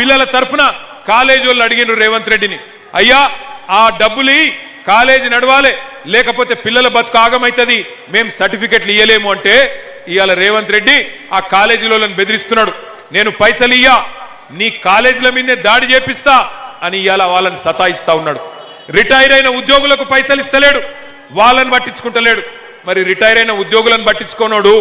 పిల్లల తరఫున కాలేజీ వాళ్ళు అడిగిన రేవంత్ రెడ్డిని. అయ్యా ఆ డబ్బులు కాలేజీ నడవాలి లేకపోతే పిల్లల బతుకు ఆగమవుతుంది మేము సర్టిఫికెట్లు ఇయ్యలేము అంటే ఇవాళ రేవంత్ రెడ్డి ఆ కాలేజీలో బెదిరిస్తున్నాడు. నేను పైసలు ఇయ్యా నీ కాలేజీల మీదే దాడి చేపిస్తా అని ఇవాళ వాళ్ళని సతాయిస్తా ఉన్నాడు. రిటైర్ అయిన ఉద్యోగులకు పైసలు ఇస్తలేడు వాళ్ళని పట్టించుకుంటలేడు. మరి రిటైర్ అయిన ఉద్యోగులను పట్టించుకోనోడు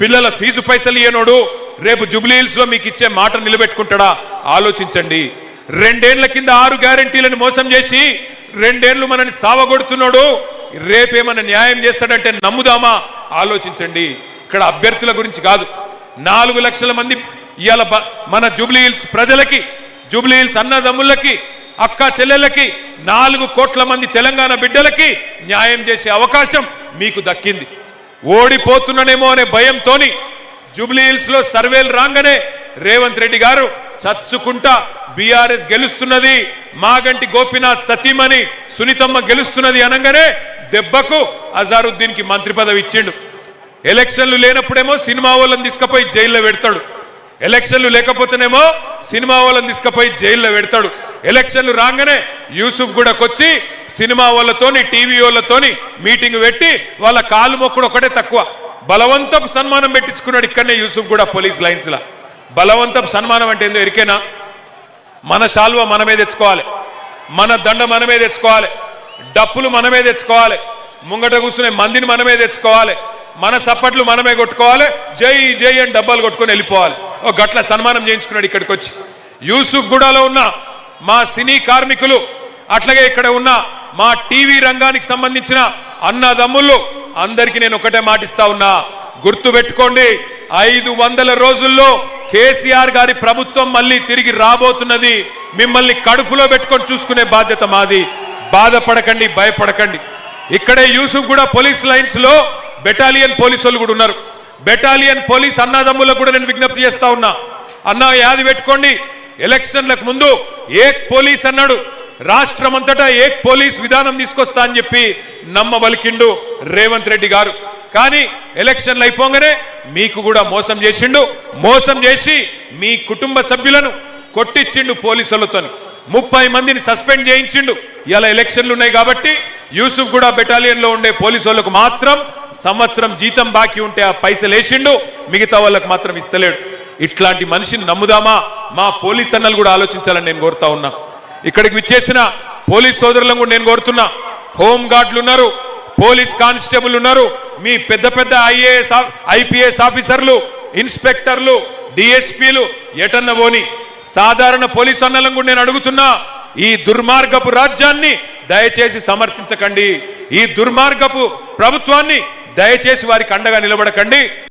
పిల్లల ఫీజు పైసలు ఇయ్యనోడు రేపు జూబ్లీహిల్స్లో మీకు ఇచ్చే మాట నిలబెట్టుకుంటాడా? ఆలోచించండి. రెండేళ్ళ కింద ఆరు గ్యారంటీలను మోసం చేసి రెండేళ్ళు మనని సావగొడుతున్నాడు. రేపేమన్నా న్యాయం చేస్తాడంటే నమ్ముదామా? ఆలోచించండి. ఇక్కడ అభ్యర్థుల గురించి కాదు. నాలుగు లక్షల మంది ఇవాళ బ- మన జూబ్లీహిల్స్ ప్రజలకి జూబ్లీహిల్స్ అన్నదమ్ములకి అక్క చెల్లెళ్ళకి నాలుగు కోట్ల మంది తెలంగాణ బిడ్డలకి న్యాయం చేసే అవకాశం మీకు దక్కింది. ఓడిపోతున్నానేమో అనే భయంతోని జూబ్లీహిల్స్లో సర్వేలు రాగానే రేవంత్ రెడ్డి గారు చచ్చుకుంటా బీఆర్ఎస్ గెలుస్తున్నది మాగంటి గోపినాథ్ సతీమణి సునీతమ్మ గెలుస్తున్నది అనగానే దెబ్బకు అజారుద్దీన్కి మంత్రి పదవి ఇచ్చిండు. ఎలక్షన్లు లేనప్పుడేమో సినిమా వాళ్ళని తీసుకుపోయి జైల్లో పెడతాడు. ఎలక్షన్లు లేకపోతేనేమో సినిమా వాళ్ళని తీసుకుపోయి జైల్లో పెడతాడు. ఎలక్షన్లు రాగానే యూసుఫ్ గూడకొచ్చి సినిమా వాళ్ళతోని టీవీ వాళ్ళతోని మీటింగ్ పెట్టి వాళ్ళ కాలు మొక్కుడు ఒకటే తక్కువ. బలవంతపు సన్మానం పెట్టించుకున్నాడు ఇక్కడనే యూసుఫ్ కూడా పోలీస్ లైన్స్ లా. బలవంతపు సన్మానం అంటే ఏందో ఎరికేనా? మన శాల్వ మనమే తెచ్చుకోవాలి మన దండ మనమే తెచ్చుకోవాలి డప్పులు మనమే తెచ్చుకోవాలి ముంగట కూర్చునే మందిని మనమే తెచ్చుకోవాలి మన సప్పట్లు మనమే కొట్టుకోవాలి. జై జై అని డబ్బాలు కొట్టుకొని వెళ్ళిపోవాలి. ఒక గట్ల సన్మానం చేయించుకున్నాడు ఇక్కడికి వచ్చి యూసుఫ్ గూడాలో ఉన్న మా సినీ కార్మికులు అట్లాగే ఇక్కడ ఉన్న మా టీవీ రంగానికి సంబంధించిన అన్నదమ్ముళ్ళు అందరికీ నేను ఒకటే మాటిస్తా ఉన్నా. గుర్తు పెట్టుకోండి ఐదు వందల రోజుల్లో కేసీఆర్ గారి ప్రభుత్వం మళ్ళీ తిరిగి రాబోతున్నది మిమ్మల్ని కడుపులో పెట్టుకొని చూసుకునే బాధ్యత మాది. బాధపడకండి భయపడకండి. ఇక్కడే యూసుఫ్ కూడా పోలీస్ లైన్స్లో బెటాలియన్ పోలీసు వాళ్ళు కూడా ఉన్నారు. బెటాలియన్ పోలీస్ అన్నదమ్ములకు కూడా నేను విజ్ఞప్తి చేస్తా ఉన్నా. అన్న యాది పెట్టుకోండి. ఎలక్షన్లకు ముందు ఏక్ పోలీస్ అన్నాడు. రాష్ట్రం అంతటా ఏక్ పోలీస్ విధానం తీసుకొస్తా అని చెప్పి నమ్మబలికిండు రేవంత్ రెడ్డి గారు. కానీ ఎలక్షన్లు అయిపోగానే మీకు కూడా మోసం చేసిండు. మోసం చేసి మీ కుటుంబ సభ్యులను కొట్టించిండు పోలీసులతో ముప్పై మందిని సస్పెండ్ చేయించిండు. ఇలా ఎలక్షన్లు ఉన్నాయి కాబట్టి యూసుఫ్ కూడా బెటాలియన్లో ఉండే పోలీసు వాళ్ళకు మాత్రం సంవత్సరం జీతం బాకీ ఉంటే ఆ పైసలు వేసిండు. మిగతా వాళ్ళకు మాత్రం ఇస్తలేడు. ఇట్లాంటి మనిషిని నమ్ముదామా? మా పోలీస్ అన్నలు కూడా ఆలోచించాలని నేను కోరుతా ఉన్నా. ఇక్కడికి విచ్చేసిన పోలీస్ సోదరులను కూడా నేను కోరుతున్నా. హోమ్ గార్డులు ఉన్నారు పోలీస్ కానిస్టేబుల్ ఉన్నారు మీ పెద్ద పెద్ద ఐఏఎస్ ఐపీఎస్ ఆఫీసర్లు ఇన్స్పెక్టర్లు డిఎస్పీలు ఎటన్న పోని. సాధారణ పోలీస్ అన్నలను కూడా నేను అడుగుతున్నా ఈ దుర్మార్గపు రాజ్యాన్ని దయచేసి సమర్థించకండి. ఈ దుర్మార్గపు ప్రభుత్వాన్ని దయచేసి వారికి అండగా నిలబడకండి.